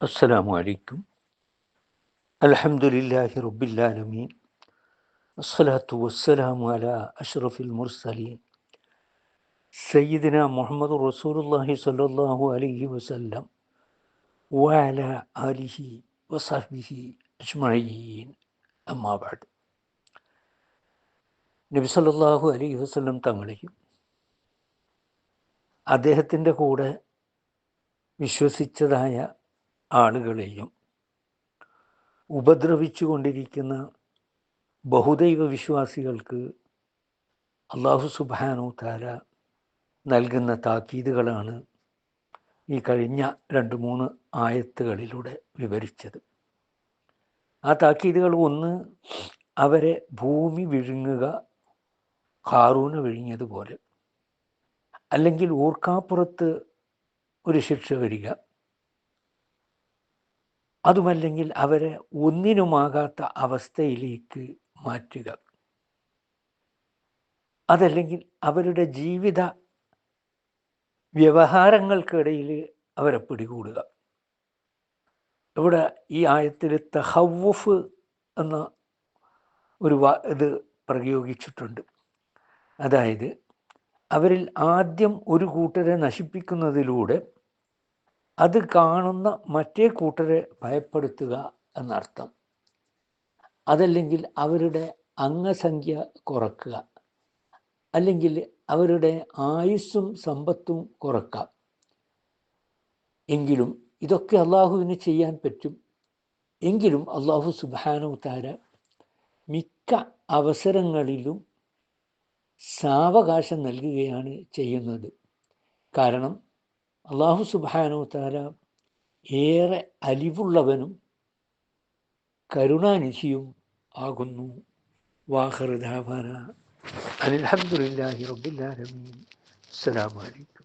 അസ്സലാമു അലൈക്കും. അലഹമുല്ലാഹി റബ്ബില്ലാലമീൻ അസ്സലാത്തു വസ്സലാമു അല അഷ്റഫിൽ മുർസലീൻ. സയ്യിദിന മുഹമ്മദ് റസൂലുല്ലാഹി സല്ലാഹു അലൈഹി വസല്ലം വഅല ആലിഹി വസഹ്ബിഹി അജ്മഈൻ. അമ്മാബാദ് നബി സല്ലല്ലാഹു അലൈഹി വസല്ലം തങ്ങളെയും അദ്ദേഹത്തിന്റെ കൂടെ വിശ്വസിച്ചതായ ആളുകളെയും ഉപദ്രവിച്ചു കൊണ്ടിരിക്കുന്ന ബഹുദൈവ വിശ്വാസികൾക്ക് അള്ളാഹു സുബാനു താര നൽകുന്ന താക്കീതുകളാണ് ഈ കഴിഞ്ഞ രണ്ട് മൂന്ന് ആയത്തുകളിലൂടെ വിവരിച്ചത്. ആ താക്കീതുകൾ ഒന്ന് അവരെ ഭൂമി വിഴുങ്ങുക ഹാറൂന വിഴുങ്ങിയതുപോലെ. അല്ലെങ്കിൽ ഊർക്കാപ്പുറത്ത് ഒരു ശിക്ഷ വരിക. അതുമല്ലെങ്കിൽ അവരെ ഒന്നിനുമാകാത്ത അവസ്ഥയിലേക്ക് മാറ്റുക. അതല്ലെങ്കിൽ അവരുടെ ജീവിത വ്യവഹാരങ്ങൾക്കിടയിൽ അവരെ പിടികൂടുക. ഇവിടെ ഈ ആയത്തിൽ തഹവുഫ് എന്ന ഒരു ഇത് പ്രയോഗിച്ചിട്ടുണ്ട്. അതായത് അവരിൽ ആദ്യം ഒരു കൂട്ടരെ നശിപ്പിക്കുന്നതിലൂടെ അത് കാണുന്ന മറ്റേ കൂട്ടരെ ഭയപ്പെടുത്തുക എന്നർത്ഥം. അതല്ലെങ്കിൽ അവരുടെ അംഗസംഖ്യ കുറക്കുക. അല്ലെങ്കിൽ അവരുടെ ആയുസ്സും സമ്പത്തും കുറക്കാം. എങ്കിലും ഇതൊക്കെ അള്ളാഹുവിന് ചെയ്യാൻ പറ്റും. എങ്കിലും അള്ളാഹു സുബാനു താര മിക്ക അവസരങ്ങളിലും സാവകാശം നൽകുകയാണ് ചെയ്യുന്നത്. കാരണം അള്ളാഹു സുബാനു താര ഏറെ അലിവുള്ളവനും കരുണാനിധിയും ആകുന്നു. വാഹൃദാവന അലഹമുല്ലാഹി റബ്ബുല്ലാലമീൻ അസ്സലാമലൈക്കും